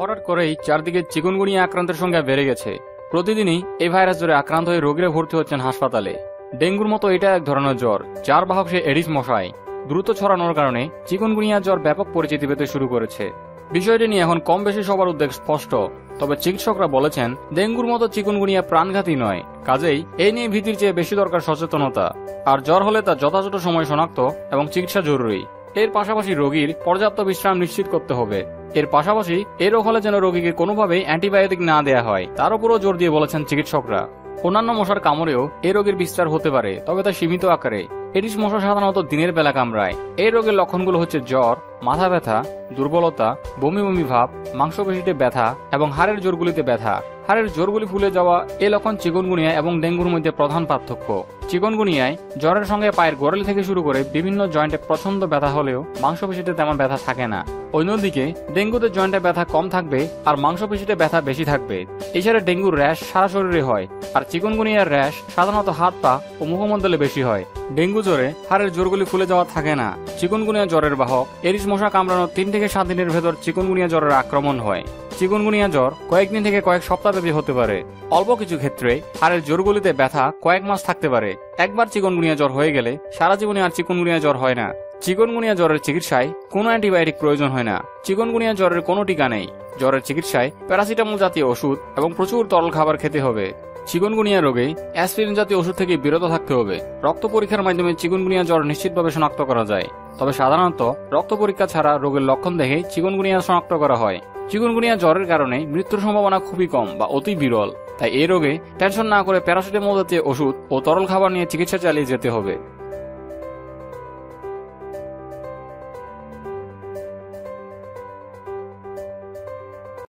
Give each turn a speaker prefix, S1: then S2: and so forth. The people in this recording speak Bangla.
S1: হঠাৎ করেই চারদিকে চিকুনগুনিয়া আক্রান্তের সংখ্যা বেড়ে গেছে। প্রতিদিনই এই ভাইরাস জ্বরে আক্রান্ত হয়ে রোগীরা ভর্তি হচ্ছেন হাসপাতালে। ডেঙ্গুর মতো এটা এক ধরনের জ্বর, যার বাহক সে এডিস মশাই দ্রুত ছড়ানোর কারণে চিকুনগুনিয়া জ্বর ব্যাপক পরিচিতি পেতে শুরু করেছে। বিষয়টি নিয়ে এখন কম বেশি সবার উদ্বেগ স্পষ্ট, তবে চিকিৎসকরা বলেছেন, ডেঙ্গুর মতো চিকুনগুনিয়া প্রাণঘাতী নয়। কাজেই এই নিয়ে ভীতির চেয়ে বেশি দরকার সচেতনতা। আর জ্বর হলে তা যথাযথ সময় শনাক্ত এবং চিকিৎসা জরুরি। এর পাশাপাশি রোগীর পর্যাপ্ত বিশ্রাম নিশ্চিত করতে হবে। এর পাশাপাশি এই রোগ হলে যেন রোগীকে কোনোভাবেই অ্যান্টিবায়োটিক না দেয়া হয়। তার উপরও জোর দিয়ে বলেছেন চিকিৎসকরা। অন্যান্য মশার কামড়েও এই রোগের বিস্তার হতে পারে, তবে তা সীমিত আকারে। এডিস মশা সাধারণত দিনের বেলা কামড়ায়। এই রোগের লক্ষণগুলো হচ্ছে জ্বর, মাথা ব্যথা, দুর্বলতা, বমি বমি ভাব, মাংসপেশিতে ব্যথা এবং হাড়ের জোরগুলিতে ব্যথা। হাড়ের জোরগুলি ফুলে যাওয়া এ লক্ষণ চিকনগুনিয়া এবং ডেঙ্গুর মধ্যে প্রধান পার্থক্য। চিকনগুনিয়ায় জ্বরের সঙ্গে পায়ের গোড়ালি থেকে শুরু করে বিভিন্ন জয়েন্টে প্রচণ্ড ব্যথা হলেও মাংসপেশিতে তেমন ব্যথা থাকে না। অন্যদিকে, ডেঙ্গুতে জয়েন্টে ব্যথা কম থাকবে আর মাংসপেশিতে ব্যথা বেশি থাকবে। এছাড়া ডেঙ্গুর র্যাশ সারা শরীরে হয়, আর চিকনগুনিয়ার র্যাশ সাধারণত হাত, পা ও মুখমণ্ডলে বেশি হয়। ডেঙ্গু জ্বরে হাড়ের জোরগুলি ফুলে যাওয়া থাকে না। চিকনগুনিয়া জ্বরের বাহক এরিস মশা কামড়ানোর তিন থেকে সাত দিনের ভেতর চিকনগুনিয়া জ্বরের আক্রমণ হয়। চিকনগুনিয়া জ্বর কয়েকদিন থেকে কয়েক সপ্তাহ সপ্তাহব্যাপী হতে পারে। অল্প কিছু ক্ষেত্রে হাড়ের জোরগুলিতে ব্যথা কয়েক মাস থাকতে পারে। একবার চিকনগুনিয়া জ্বর হয়ে গেলে সারা জীবনে আর চিকনগুনিয়া জ্বর হয় না। চিকনগুনিয়া জ্বরের চিকিৎসায় কোনো অ্যান্টিবায়োটিক প্রয়োজন হয় না। চিকনগুনিয়া জ্বরের কোনো টিকা নেই। জ্বরের চিকিৎসায় প্যারাসিটামল জাতীয় ওষুধ এবং প্রচুর তরল খাবার খেতে হবে। চিকনগুনিয়া রোগে অ্যাসপিরিন জাতীয় ওষুধ থেকে বিরত থাকতে হবে। রক্ত পরীক্ষার মাধ্যমে চিকনগুনিয়া জ্বর নিশ্চিতভাবে শনাক্ত করা যায়। তবে সাধারণত রক্ত পরীক্ষা ছাড়া রোগের লক্ষণ দেখে চিকনগুনিয়া শনাক্ত করা হয়। চিকনগুনিয়া জ্বরের কারণে মৃত্যুর সম্ভাবনা খুবই কম বা অতি বিরল। তাই এই রোগে টেনশন না করে প্যারাসিটামল জাতীয় ওষুধ ও তরল খাবার নিয়ে চিকিৎসা চালিয়ে যেতে হবে।